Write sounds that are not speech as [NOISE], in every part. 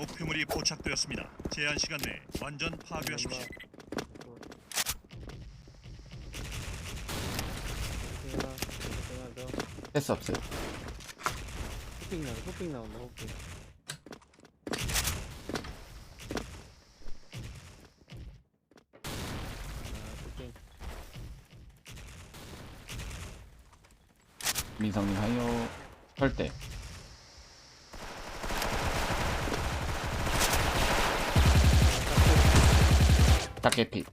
목표물이 포착되었습니다. 제한 시간 내에 완전 파괴하십시오. 패스 없어요. 호핑 나온다 호핑 나온다 호핑 아 호핑 민성님 하요. 절대. 짝개피.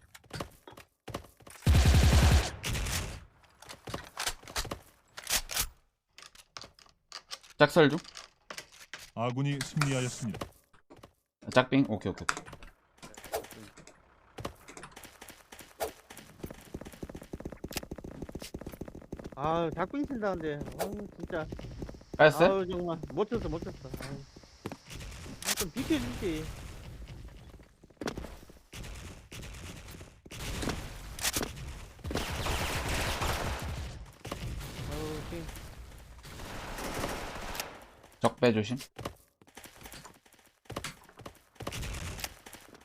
짝설 중? 아군이 승리하였습니다. 짝빙? 오케이 오케이 오케이. 아 작兵 친다는데 아우 진짜 빠졌어요? 아우 정말 못 쳤어 못 쳤어 아우. 아, 좀 비켜주지 아우 빙 적배 조심.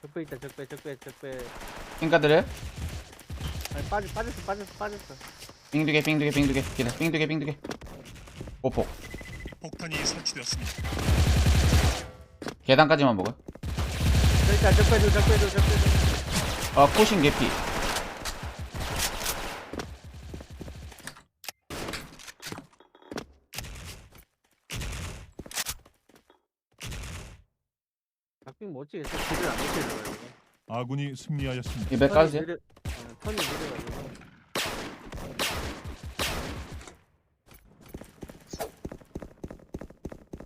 적배 있다 적배 적배 적배 핑가드려요? 아니 빠져 빠졌어 빠졌어 빠졌어. 빙두개 빙두개 빙두개. 기다 빙두개 빙두개. 오폭. 폭탄이 설치되었습니다. 계단까지만 먹어요 저기 있다 적배도 적배도 적배도 아 코신 개피 작兵못 치겠어 길을 안 못치려고 아군이 승리하였습니다. 이백 까주세요 어, 턴이 느려가지고.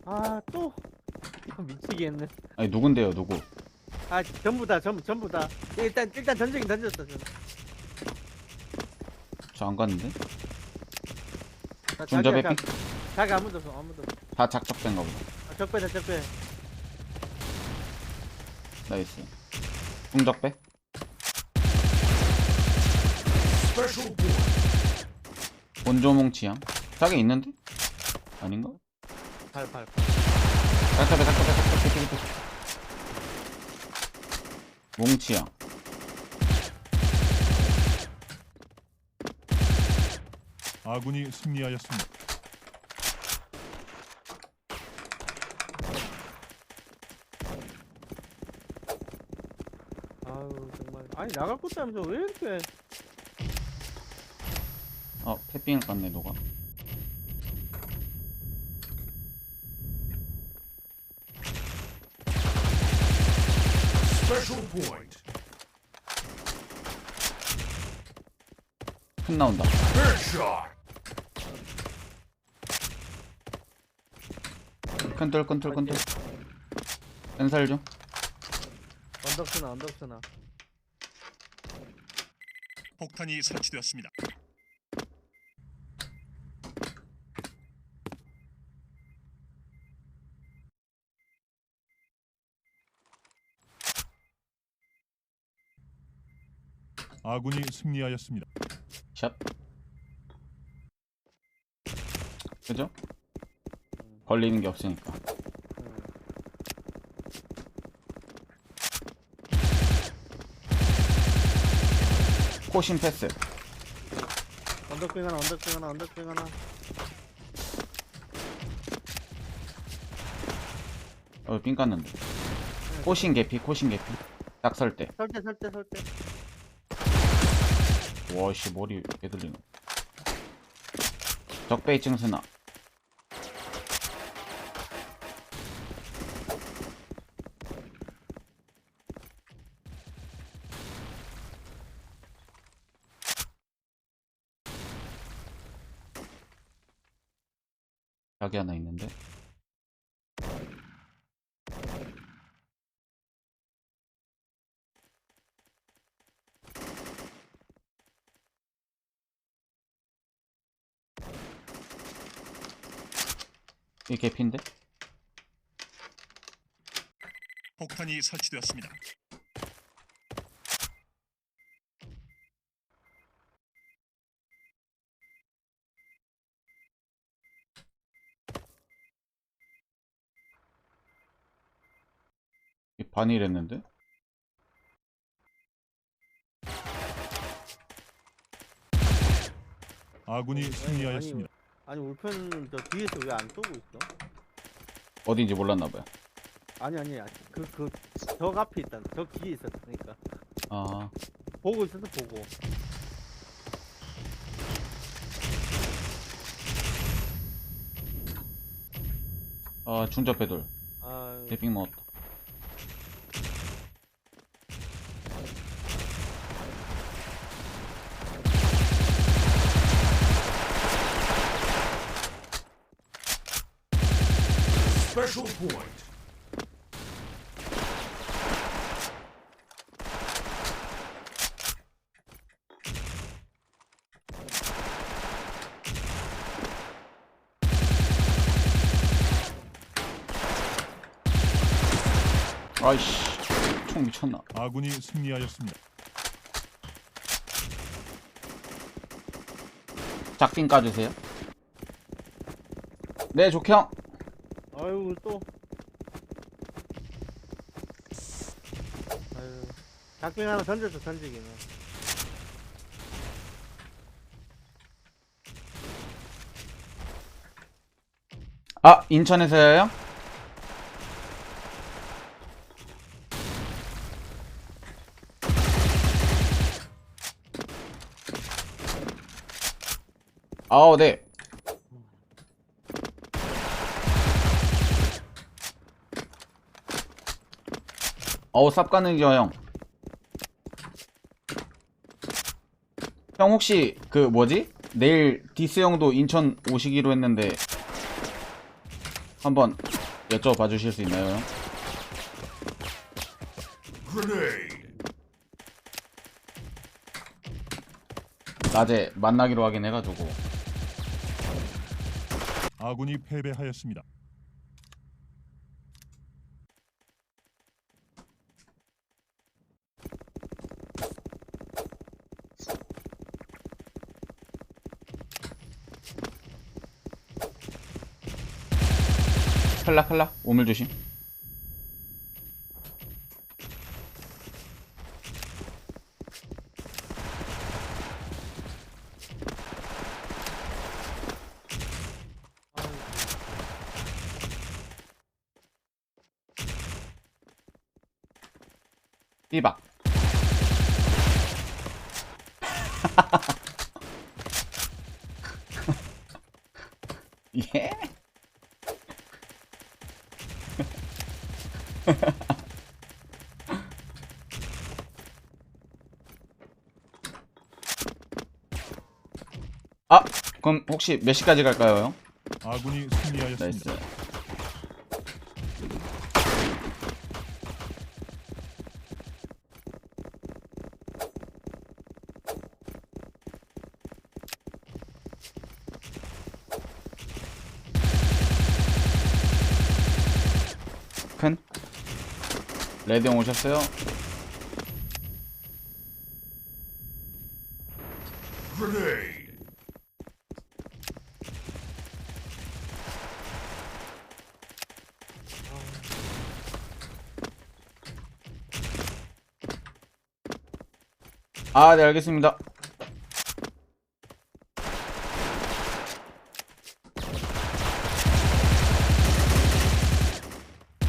아또. 미치겠네. 아니 누군데요 누구? 아 전부 다 전부 전부 다. 일단 일단 던지긴 던졌어 저는 저안 갔는데? 핑? 자, 자기 아무도 없어 아무도 없어. 다 작적된가 보다. 아, 적배다 적배 나이스 중적배 본조몽 치양 짝에 있는데? 아닌가? 발발 짝짝배 짝짝배 짝짝배 짝짝배 몽치양 아군이 승리하였습니다. 아유 정말. 아니 나갈 것도 하면서 왜 이렇게 어 패핑을 깠네 너가. 큰 나온다. 큰돌 큰돌 큰돌 펜살 좀 언덕스나 언덕스나 폭탄이 설치되었습니다. 아군이 승리하였습니다. 샷 그죠? 걸리는 게 없으니까 코신 패스 언덕빙 하나 언덕빙 하나 언덕빙 하나 어, 삥 깠는데. 코신 개피, 코신 개피. 딱 설 때. 설대 설대 설대 와 씨, 머리 개들리노. 적배 2층 스나. 여기 하나 있는데. 이 개피인데? 폭탄이 설치되었습니다. 반일했는데? 아군이 승리하였습니다. 아니 울펜은 저 뒤에서 왜 안 쏘고 있어? 어딘지 몰랐나봐요. 아니 아니 그그적 앞에 있다. 적 뒤에 있었으니까 아, 보고 있어서 보고. 아 중접 배돌. 아 대핑 먹었다. Special point. 아이씨, 총 미쳤나? 아군이 승리하였습니다. 작핑 까주세요. 네, 족형. 아유 또. 아유 작兵 하나 던졌어 던지기는. 아, 인천에서요? 아우, 네. 어우, 쌉 가는 겨, 형. 형, 혹시, 그, 뭐지? 내일 디스 형도 인천 오시기로 했는데, 한번 여쭤봐 주실 수 있나요? 낮에 만나기로 하긴 해가지고 아군이 패배하였습니다. 칼라 칼라. 오물 조심. 삐박 [LAUGHS] 아 그럼 혹시 몇 시까지 갈까요 형? 아군이 승리하였습니다. 나이스 큰 레드 형 오셨어요? 아 네 알겠습니다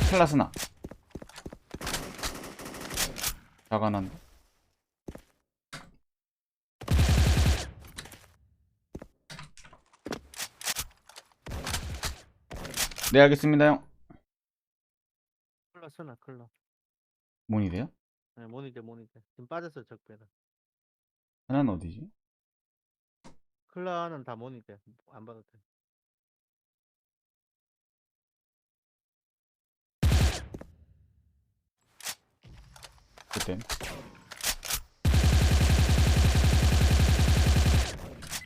클라스나 자가난데 네 알겠습니다 형 클라 쓰나 클라. 뭐니 돼요? 네, 모니터 모니터. 지금 빠졌어 적배는. 하나는 어디지? 클라는 다 모니터. 안 봐도 돼. 그때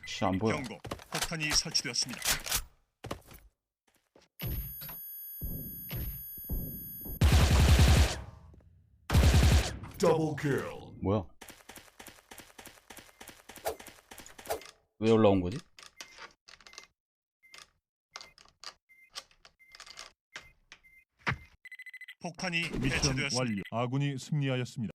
씨안 보여 경고. 폭탄이 설치되었습니다. Double kill. 뭐야? 왜 올라온 거지? 폭탄이 미션 해체되었습니다. 완료. 아군이 승리하였습니다.